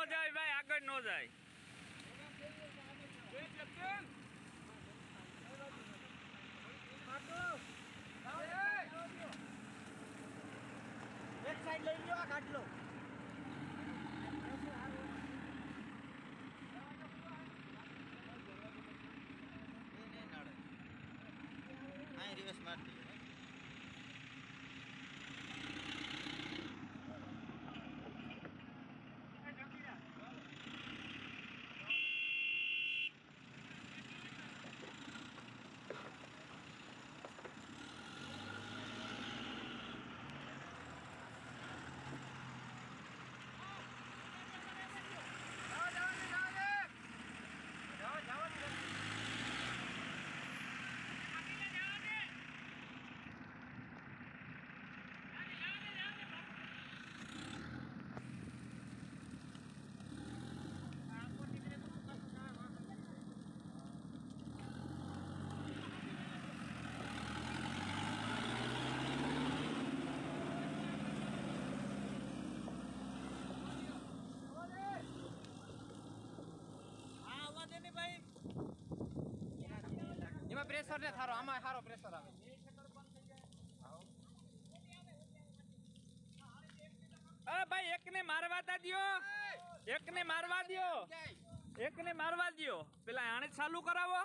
નો જાય ભાઈ આગળ નો જાય એક સાઈડ લઈ લ્યો આ કાઢલો એમાં પ્રેશર ને થારો આમાં સારો પ્રેશર આવે. અરે ભાઈ એકને મારવા તા એક એકને મારવા દ્યો. એકને મારવા દિયો. પેલા આને ચાલુ કરાવો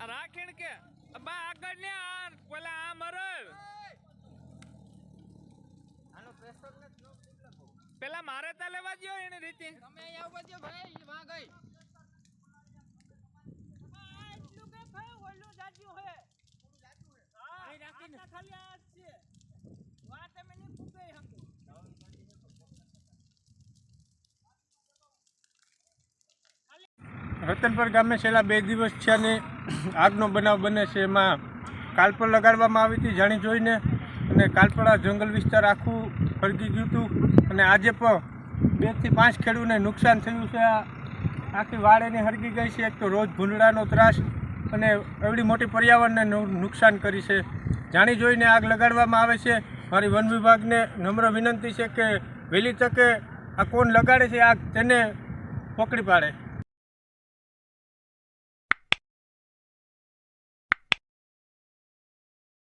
આ રાખીણ કે બા આગળ ને આ પેલા આ મરે આનો પ્રેશર ને પેલા મારે ત્યાં લેવા દ્યો એને રીતે. તમે અહીંયા ઊભા થયો ભાઈ વાં ગઈ રતનપર ગામે છેલ્લા બે દિવસ છે અને આગનો બનાવ બને છે. એમાં કાલપર લગાડવામાં આવી હતી. જાણી જોઈને અને કાલપડા જંગલ વિસ્તાર આખું ફરકી ગયું હતું. અને આજે પણ બેથી પાંચ ખેડૂને નુકસાન થયું છે. આખી વાળેની હરગી ગઈ છે. એક તો રોજ ભૂંડડાનો ત્રાસ અને એવડી મોટી પર્યાવરણને નુકસાન કરી છે. જાણી જોઈને આગ લગાડવામાં આવે છે. મારી વન વિભાગને નમ્ર વિનંતી છે કે વહેલી તકે આ કોણ લગાડે છે આગ તેને પકડી પાડે.